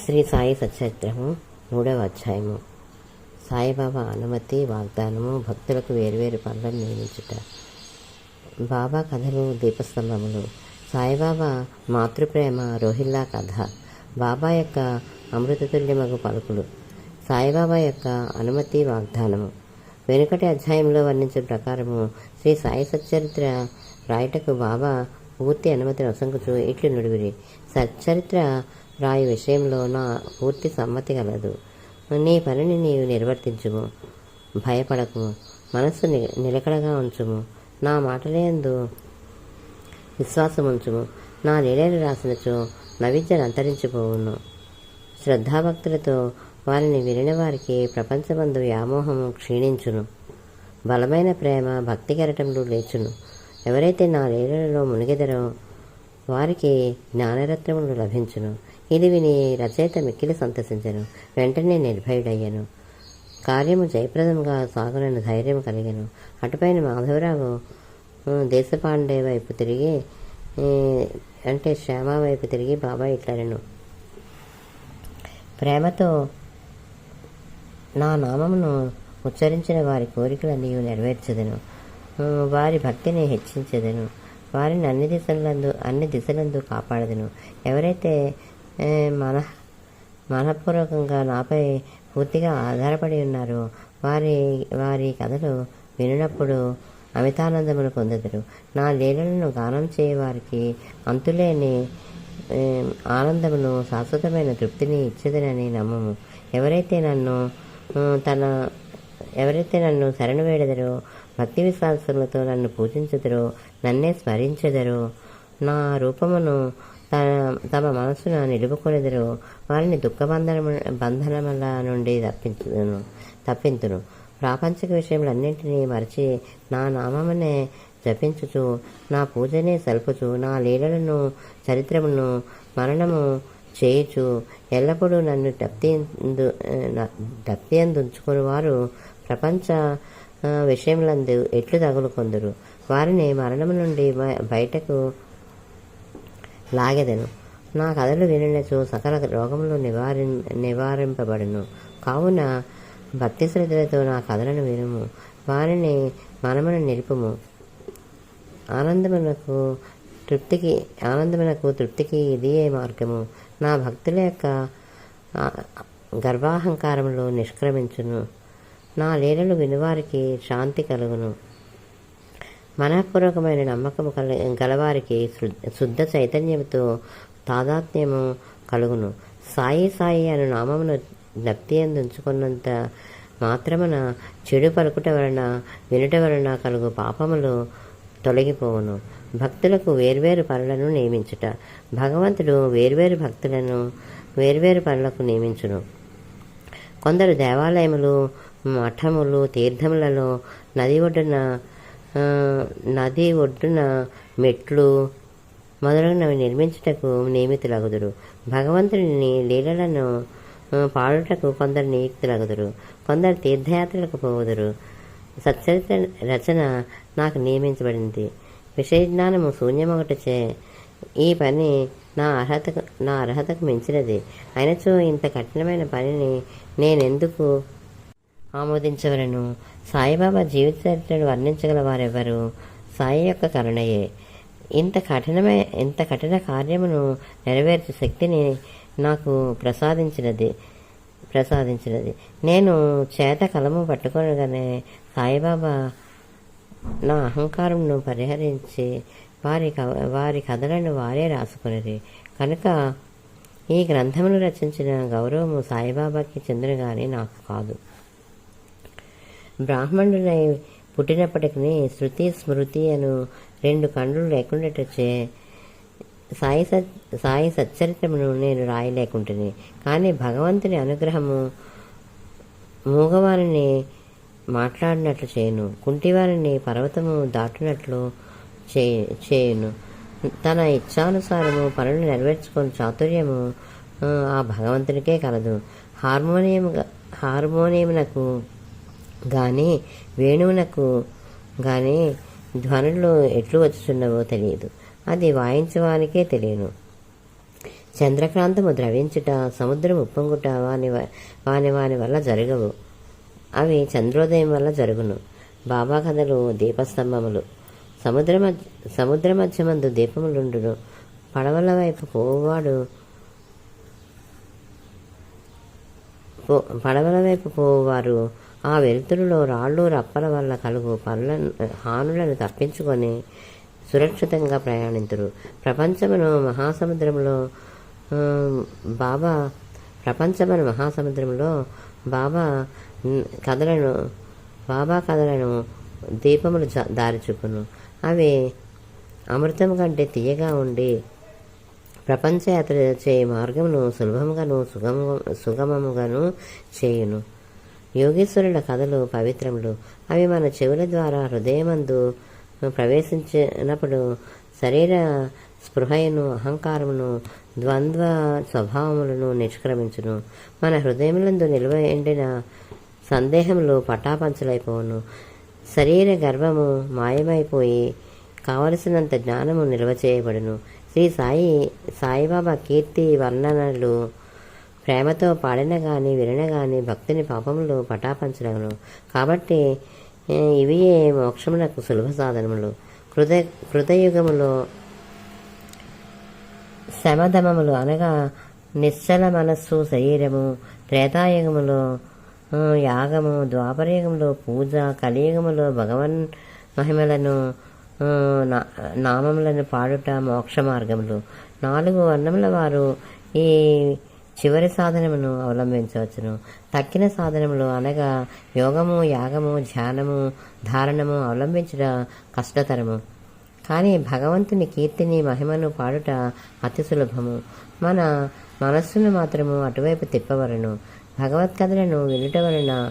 శ్రీ సాయి సచరిత్రము మూడవ అధ్యాయము. సాయిబాబా అనుమతి వాగ్దానము భక్తులకు వేరువేరు పనులను నియమించుట. బాబా కథలు దీపస్తంభములు. సాయిబాబా మాతృప్రేమ రోహిల్లా కథ. బాబా యొక్క అమృతతుల్యమగు పలుకులు. సాయిబాబా యొక్క అనుమతి వాగ్దానము. వెనుకటి అధ్యాయంలో వర్ణించిన ప్రకారము శ్రీ సాయి సచ్చరిత్ర రాయటకు బాబా పూర్తి అనుమతి వసంకుచు ఇట్లు నుడివిరి. సచ్చరిత్ర రాయి విషయంలో నా పూర్తి సమ్మతి కలదు. నీ పనిని నీవు నిర్వర్తించుము. భయపడకు. మనస్సు నిలకడగా ఉంచుము. నా మాటలేందు విశ్వాసం ఉంచుము నా లీలలు రాసినచో నవిద్యను అంతరించిపోవును. శ్రద్ధాభక్తులతో వారిని వినిన వారికి ప్రపంచమందు వ్యామోహము క్షీణించును. బలమైన ప్రేమ భక్తి కెరటంలో లేచును. ఎవరైతే నా లీలలలో మునిగెదరో వారికి జ్ఞానరత్నములు లభించును. ఇది విని రచయిత మిక్కిలి సంతసించను. వెంటనే నిర్భయుడయ్యను. కార్యము జయప్రదంగా సాగునని ధైర్యం కలిగాను. అటుపైన మాధవరావు దేశపాండే వైపు తిరిగి అంటే శ్యామ వైపు తిరిగి బాబా ఇట్లనను. ప్రేమతో నా నామమును ఉచ్చరించిన వారి కోరికలన్నీ నెరవేర్చదను. వారి భక్తిని హెచ్చించదను. వారిని అన్ని దిశలందు అన్ని దిశలందు కాపాడదును. ఎవరైతే మన మనపూర్వకంగా నాపై పూర్తిగా ఆధారపడి ఉన్నారో వారి వారి కథలు వినినప్పుడు అమితానందమును పొందుదురు. నా లీలలను గానం చేయవారికి అంతులేని ఆనందమును శాశ్వతమైన తృప్తిని ఇచ్చేదనని నమ్మము. ఎవరైతే నన్ను తన ఎవరైతే నన్ను శరణు వేడదరో భక్తి విశ్వాసములతో నన్ను పూజించదరో నన్నే స్మరించెదరు. నా రూపమును తమ మనసున నిలుపుకొనిదరు. వారిని దుఃఖబంధన బంధనముల నుండి తప్పించును తప్పింతును. ప్రాపంచిక విషయములన్నింటినీ మరచి నా నామమునే జపించుచు నా పూజనే సల్పుచు నా లీలలను చరిత్రమును మరణము చేయుచు ఎల్లప్పుడూ నన్ను డప్తియందు డప్తియందుంచుకుని వారు ప్రపంచ ఆ, విషయములందు ఎట్లు తగులుకొందురు వారిని మరణము నుండి బయటకు లాగెదను. నా కథలు వినచు సకల రోగములు నివారి నివారింపబడును. కావున భక్తి శ్రద్ధలతో నా కథలను వినుము. వారిని మనమును నిలుపుము. ఆనందమునకు తృప్తికి ఆనందమునకు తృప్తికి ఇదియే మార్గము. నా భక్తుల యొక్క ఆ, గర్వాహంకారములు నిష్క్రమించును. నా లీలలు వినువారికి శాంతి కలుగును. మనఃపూర్వకమైన నమ్మకము కల గలవారికి శుద్ధ చైతన్యంతో తాదాత్మ్యము కలుగును. సాయి సాయి అను నామమును జ్ఞప్తి అందించుకున్నంత మాత్రమున చెడు పలుకుట వలన వినుట వలన కలుగు పాపములు తొలగిపోవును. భక్తులకు వేర్వేరు పనులను నియమించుట. భగవంతుడు వేర్వేరు భక్తులను వేర్వేరు పనులకు నియమించును. కొందరు దేవాలయములు మఠములు తీర్థములలో నది ఒడ్డున నది ఒడ్డున మెట్లు మొదలగునవి నిర్మించుటకు నియమితులగుదురు. భగవంతుని లీలలను పాడుటకు కొందరు నియుక్తులగుదురు. కొందరు తీర్థయాత్రలకు పోవుదురు. సచ్చరిత్ర రచన నాకు నియమించబడింది. విషయ జ్ఞానము శూన్యమొకటిచే ఈ పని నా అర్హతకు నా అర్హతకు మించినది. అయినచో ఇంత కఠినమైన పనిని నేనెందుకు ఆమోదించవలను. సాయిబాబా జీవిత చరిత్రను వర్ణించగల వారెవరు సాయి యొక్క కరుణయే. ఇంత కఠినమే ఇంత కఠిన కార్యమును నెరవేర్చే శక్తిని నాకు ప్రసాదించినది ప్రసాదించినది. నేను చేత కలము పట్టుకోగానే సాయిబాబా నా అహంకారంను పరిహరించి వారి క- వారి కథలను వారే రాసుకునేది కనుక ఈ గ్రంథమును రచించిన గౌరవము సాయిబాబాకి చెందిన కానీ నాకు కాదు. బ్రాహ్మణుడై పుట్టినప్పటికీ శృతి స్మృతి అను రెండు కండ్లు లేకుండాటచ్చే సాయి సత్ సాయి సచ్చరిత్రమును నేను రాయలేకుంటుని. కానీ భగవంతుని అనుగ్రహము మూగవారిని మాట్లాడినట్లు చేయను. కుంటివారిని పర్వతము దాటినట్లు చే- చేయును. తన ఇచ్ఛానుసారము పనులు నెరవేర్చుకుని చాతుర్యము ఆ, ఆ భగవంతునికే కలదు. హార్మోనియం హార్మోనియమునకు కానీ వేణువునకు కానీ ధ్వనులు ఎట్లు వచ్చుచున్నవో తెలియదు. అది వాయించవానికే తెలియను. చంద్రకాంతము ద్రవించుట సముద్రం ఉప్పొంగుట వాని వ- వాని వాని వల్ల జరగవు. అవి చంద్రోదయం వల్ల జరుగును. బాబా కథలు దీపస్తంభములు. సముద్ర మధ్య సముద్ర మధ్యమందు దీపములుండును. పడవల వైపు పోవాడు పో- పడవల వైపు పోవారు ఆ వెలుతురులో రాళ్ళు రప్పల వల్ల కలుగు పనుల హానులను తప్పించుకొని సురక్షితంగా ప్రయాణించరు ప్రపంచమును మహాసముద్రంలో బాబా ప్రపంచమను మహాసముద్రంలో బాబా కథలను బాబా కథలను దీపములు దారిచుకును దారి చూపును. అవి అమృతం కంటే తీయగా ఉండి ప్రపంచయాత్ర చేయ మార్గమును సులభముగాను సుగమ సుగమముగాను చేయును. యోగేశ్వరుల కథలు పవిత్రములు. అవి మన చెవుల ద్వారా హృదయమందు ప్రవేశించినప్పుడు శరీర స్పృహయను అహంకారమును ద్వంద్వ స్వభావములను నిష్క్రమించును. మన హృదయములందు నిల్వ ఎండిన సందేహములు పటాపంచలైపోవును. శరీర గర్వము మాయమైపోయి కావలసినంత జ్ఞానము నిల్వ చేయబడును. శ్రీ సాయి సాయిబాబా కీర్తి వర్ణనలు ప్రేమతో పాడిన గాని వినిన గాని భక్తిని పాపములు పటాపంచలను కాబట్టి ఏ, ఇవియే మోక్షమునకు సులభ సాధనములు. కృత కృతయుగములో శమధమములు అనగా నిశ్చల మనస్సు శరీరము త్రేతాయుగములో యాగము ద్వాపరయుగంలో పూజ కలియుగములో భగవన్ మహిమలను నా- నామములను పాడుట మోక్ష మార్గములు. నాలుగు వర్ణముల వారు ఈ చివరి సాధనమును అవలంబించవచ్చును. తక్కిన సాధనములు అనగా యోగము యాగము ధ్యానము ధారణము అవలంబించుట కష్టతరము. కానీ భగవంతుని కీర్తిని మహిమను పాడుట అతి సులభము. మన మనస్సును మాత్రము అటువైపు తిప్పవలను. భగవత్ కథలను వినుట వలన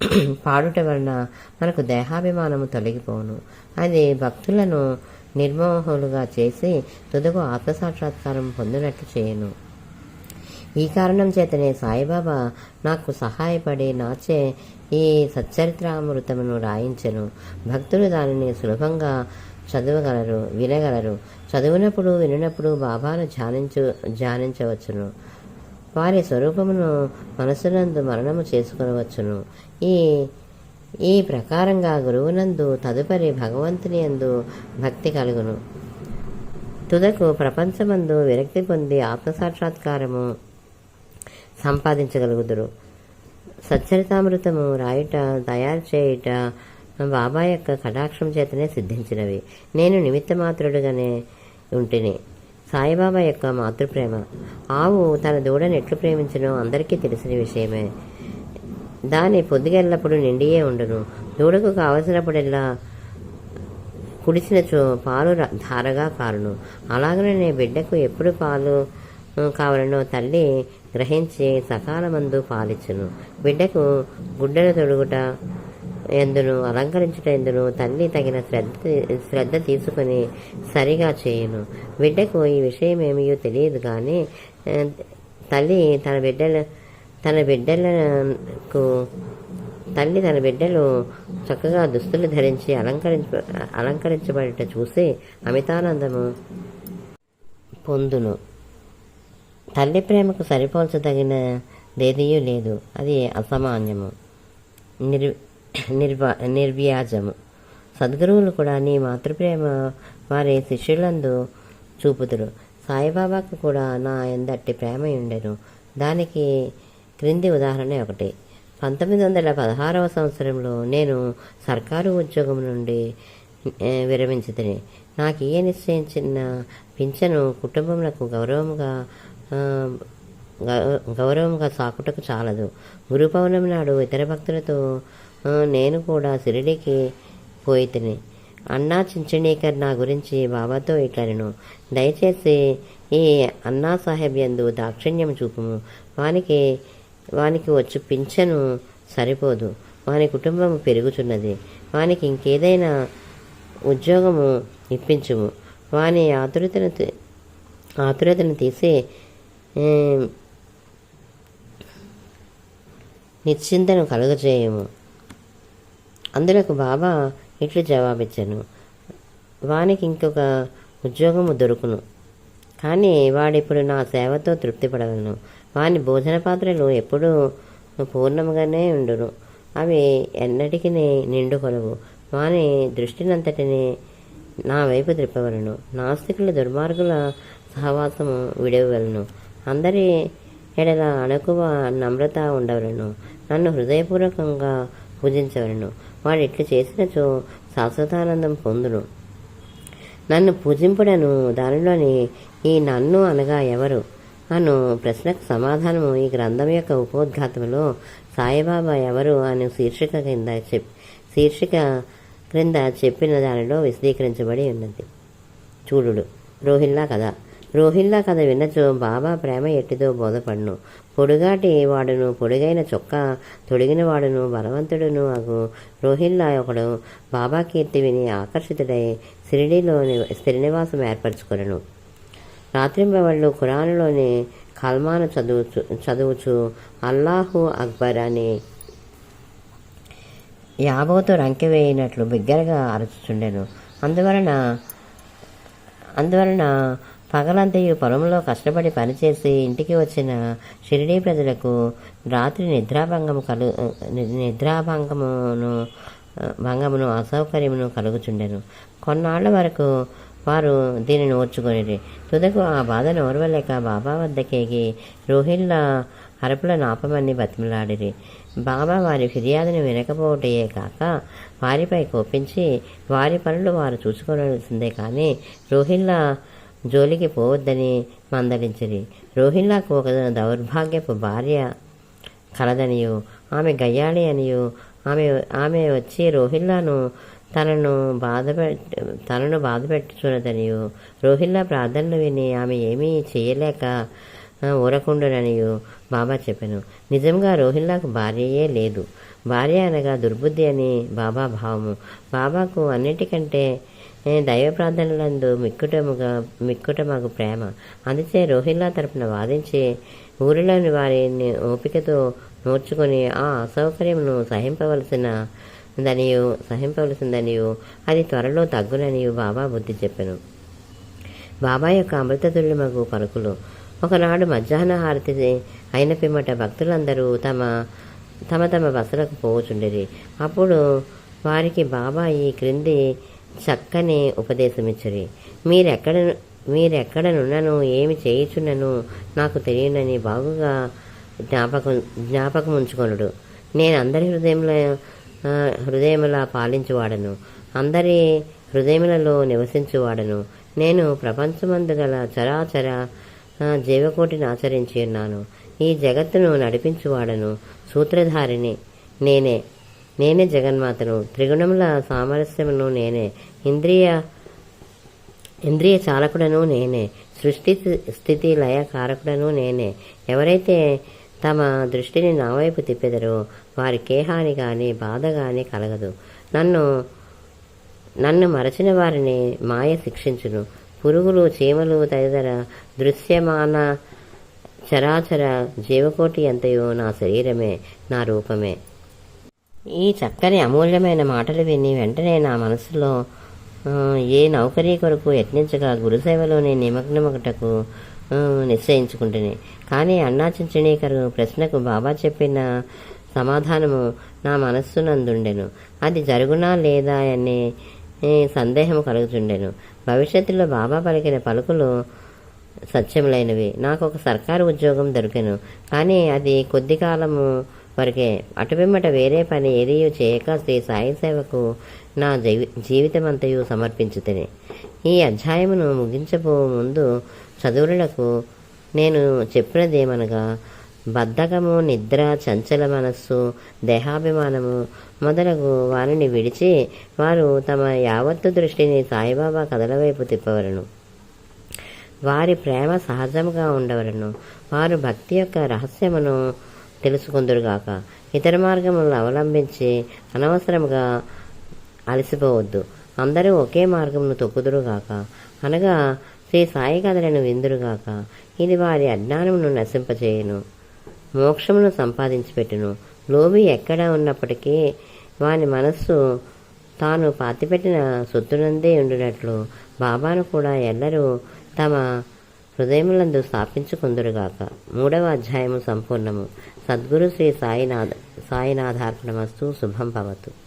పాడుట వలన మనకు దేహాభిమానము తొలగిపోవును. అది భక్తులను నిర్మోహులుగా చేసి తుదకు ఆత్మసాక్షాత్కారం పొందినట్లు చేయను. ఈ కారణం చేతనే సాయిబాబా నాకు సహాయపడి నాచే ఈ సచ్చరిత్రామృతమును రాయించను. భక్తులు దానిని సులభంగా చదవగలరు వినగలరు. చదివినప్పుడు వినినప్పుడు బాబాను ధ్యానించు ధ్యానించవచ్చును. వారి స్వరూపమును మనసునందు మరణము చేసుకునవచ్చును. ఈ ఈ ప్రకారంగా గురువునందు తదుపరి భగవంతుని యందు భక్తి కలుగును. తుదకు ప్రపంచమందు విరక్తి పొంది ఆత్మసాక్షాత్కారము సంపాదించగలుగుదురు. సచ్చరితామృతము రాయుట తయారు చేయుట బాబా యొక్క కటాక్షం చేతనే సిద్ధించినవి. నేను నిమిత్త మాత్రుడుగానే ఉంటిని. సాయిబాబా యొక్క మాతృప్రేమ. ఆవు తన దూడను ఎట్లు ప్రేమించనో అందరికీ తెలిసిన విషయమే. దాని పొద్దుగెల్లప్పుడు నిండియే ఉండును. దూడకు కావలసినప్పుడెల్లా కుడిచినచో పాలు ధారగా కారును అలాగనే బిడ్డకు ఎప్పుడు పాలు కావాలనో తల్లి గ్రహించి సకాలమందు పాలిచ్చును బిడ్డకు గుడ్డలు తొడుగుట ఎందును అలంకరించుట ఎందును తల్లి తగిన శ్రద్ధ శ్రద్ధ తీసుకొని సరిగా చేయును. బిడ్డకు ఈ విషయం ఏమియో తెలియదు కానీ తల్లి తన బిడ్డల తన బిడ్డలకు తల్లి తన బిడ్డలు చక్కగా దుస్తులు ధరించి అలంకరించ అలంకరించబడట చూసి అమితానందము పొందును. తల్లి ప్రేమకు సరిపోల్చదగిన దేదియూ లేదు. అది అసామాన్యము. నిర్ నిర్వా నిర్వ్యాజము. సద్గురువులు కూడా నీ మాతృప్రేమ వారి శిష్యులందు చూపుదురు. సాయిబాబాకు కూడా నా ఎందట్టి ప్రేమ ఉండెను దానికి క్రింది ఉదాహరణ ఒకటి. పంతొమ్మిది వందల పదహారవ సంవత్సరంలో నేను సర్కారు ఉద్యోగం నుండి ఏ, విరమించితిని. నాకు ఏ నిశ్చయించిన పింఛను కుటుంబములకు గౌరవముగా గౌరవంగా సాకుటకు చాలదు. గురు పౌర్ణమి నాడు ఇతర భక్తులతో నేను కూడా షిరిడీకి పోయి తిని అన్నా చించణీకర్ నా గురించి బాబాతో ఇట్లను దయచేసి ఈ అన్నా సాహెబ్ యందు దాక్షిణ్యం చూపుము. వానికి వానికి వచ్చి పింఛను సరిపోదు. వాని కుటుంబం పెరుగుచున్నది. వానికి ఇంకేదైనా ఉద్యోగము ఇప్పించుము. వాని ఆతురతను ఆతురతను తీసి నిశ్చింతను కలుగజేయము. అందులకు బాబా ఇట్లు జవాబిచ్చాను. వానికి ఇంకొక ఉద్యోగము దొరుకును. కానీ వాడిప్పుడు నా సేవతో తృప్తిపడగలను వాని భోజన పాత్రలు ఎప్పుడూ పూర్ణముగానే ఉండును. అవి ఎన్నటికీ నిండుకొలవు. వాని దృష్టినంతటిని నా వైపు త్రిప్పవలను. నాస్తికుల దుర్మార్గుల సహవాసము విడవలను అందరి ఎడల అణకువ నమ్రత ఉండవలను నన్ను హృదయపూర్వకంగా పూజించవలను. వాడు ఇట్లు చేసినచో శాశ్వతానందం పొందును. నన్ను పూజింపుడను దానిలోని ఈ నన్ను అనగా ఎవరు? అను ప్రశ్నకు సమాధానము ఈ గ్రంథం యొక్క ఉపోద్ఘాతంలో సాయిబాబా ఎవరు అనే శీర్షిక కింద చెప్ శీర్షిక క్రింద చెప్పిన దానిలో విశదీకరించబడి ఉన్నది. చూడుడు రోహిల్లా కథ. రోహిల్లా కథ విన్నచో బాబా ప్రేమ ఎట్టిదో బోధపడును. పొడుగాటి వాడును పొడుగైన చొక్కా తొడిగిన వాడును బలవంతుడును అగు రోహిల్లా ఒకడు బాబా కీర్తి విని ఆకర్షితుడై సిరిడిలో శ్రీనివాసం ఏర్పరచుకొనను. రాత్రింబవళ్ళు ఖురాన్లోని కల్మాను చదువుచు చదువుచు అల్లాహు అక్బర్ అని యాబోతో రంకెవేయినట్లు బిగ్గరగా అరచుచుండెను. అందువలన అందువలన పగలంతయు పొలంలో కష్టపడి పనిచేసి ఇంటికి వచ్చిన షిరిడీ ప్రజలకు రాత్రి నిద్రాభంగము కలు నిద్రాభంగమును భంగమును అసౌకర్యమును కలుగుచుండెను. కొన్నాళ్ళ వరకు వారు దీనిని ఓర్చుకొనిరి. తుదకు ఆ బాధను ఓర్వలేక బాబా వద్దకేగి రోహిల్లా అరపుల నాపమని బతిమలాడిరి. బాబా వారి ఫిర్యాదును వినకపోవటయే కాక వారిపై కోపించి వారి పనులు వారు చూసుకోవలసిందే కానీ రోహిల్లా జోలికి పోవద్దని మందలించిరి రోహిల్లాకు ఒక దౌర్భాగ్యపు భార్య కలదనియు ఆమె గయ్యాళి అనియు. ఆమె ఆమె వచ్చి రోహిల్లాను తనను బాధపెట్ తనను బాధపెట్టుచున్నదనియు. రోహిల్లా ప్రార్థనలు విని ఆమె ఏమీ చేయలేక ఊరకుండుననియు బాబా చెప్పాను. నిజంగా రోహిల్లాకు భార్యయే లేదు. భార్య అనగా దుర్బుద్ధి అని బాబా భావము. బాబాకు అన్నిటికంటే దైవ ప్రార్థనలందు మిక్కుటముగా మిక్కుటమగు ప్రేమ. అందుచే రోహిల్లా తరపున వాదించి ఊరిలోని వారిని ఓపికతో నోర్చుకొని ఆ అసౌకర్యమును సహింపవలసిన దనియు సహింపవలసిందనియు అది త్వరలో తగ్గుననియు బాబా బుద్ధి చెప్పాను. బాబా యొక్క అమృతతుల్యమగు పలుకులు. ఒకనాడు మధ్యాహ్న హారతి అయిన పిమ్మట భక్తులందరూ తమ తమ తమ బస్సులకు పోవచుండిరి. అప్పుడు వారికి బాబా ఈ క్రింది చక్కని ఉపదేశమిచ్చరి. మీరెక్కడ మీరెక్కడనున్నను ఏమి చేయుచున్నను నాకు తెలియనని బాగుగా జ్ఞాపకం జ్ఞాపకం ఉంచుకొనుడు నేను అందరి హృదయంలో హృదయములా పాలించువాడను. అందరి హృదయములలో నివసించువాడను. నేను ప్రపంచమందు గల చరాచర జీవకోటిని ఆచరించి ఉన్నాను. ఈ జగత్తును నడిపించువాడను సూత్రధారిని నేనే. నేనే జగన్మాతను. త్రిగుణముల సామరస్యమును నేనే. ఇంద్రియ ఇంద్రియ చాలకుడను నేనే. సృష్టి స్థితి లయ కారకుడను నేనే. ఎవరైతే తమ దృష్టిని నా వైపు తిప్పెదరో వారికే హాని కానీ బాధ కానీ కలగదు. నన్ను నన్ను మరచిన వారిని మాయ శిక్షించును. పురుగులు చీమలు తదితర దృశ్యమాన చరాచర జీవకోటి అంతయో నా శరీరమే నా రూపమే. ఈ చక్కని అమూల్యమైన మాటలు విని వెంటనే నా మనసులో ఏ నౌకరీ కొరకు యత్నించగా గురుసేవలోని నిమగ్నమొకటకు నిశ్చయించుకుంటుంది కానీ అన్నా చించణీకరు ప్రశ్నకు బాబా చెప్పిన సమాధానము నా మనస్సునందుండెను. అది జరుగునా లేదా అనే సందేహం కలుగుతుండెను. భవిష్యత్తులో బాబా పలికిన పలుకులు సత్యములైనవి. నాకు ఒక సర్కారు ఉద్యోగం దొరికెను. కానీ అది కొద్ది కాలము వరకే అటుపిమ్మట వేరే పని ఏదీ చేయక శ్రీ సాయి సేవకు నా జీవి జీవితమంతయు సమర్పించుతని. ఈ అధ్యాయమును ముగించబో ముందు చదువులకు నేను చెప్పినదేమనగా బద్ధకము నిద్ర చంచల మనస్సు దేహాభిమానము మొదలగు వారిని విడిచి వారు తమ యావత్తు దృష్టిని సాయిబాబా కథల వైపు తిప్పవలను. వారి ప్రేమ సహజముగా ఉండవలను. వారు భక్తి యొక్క రహస్యమును తెలుసుకుందురుగాక. ఇతర మార్గములను అవలంబించి అనవసరముగా అలసిపోవద్దు. అందరూ ఒకే మార్గమును తొక్కుదురుగాక. అనగా శ్రీ సాయి కథలను విందురుగాక. ఇది వారి అజ్ఞానమును నశింపచేయను. మోక్షమును సంపాదించి పెట్టును లోబి ఎక్కడ ఉన్నప్పటికీ వాని మనస్సు తాను పాతిపెట్టిన సొత్తునందే ఉండినట్లు. బాబాను కూడా ఎల్లరూ తమ హృదయములందు స్థాపించుకుందురుగాక. మూడవ అధ్యాయము సంపూర్ణము. సద్గురు శ్రీ సాయినాథ సాయినాథార్పణమస్తు శుభం భవతు.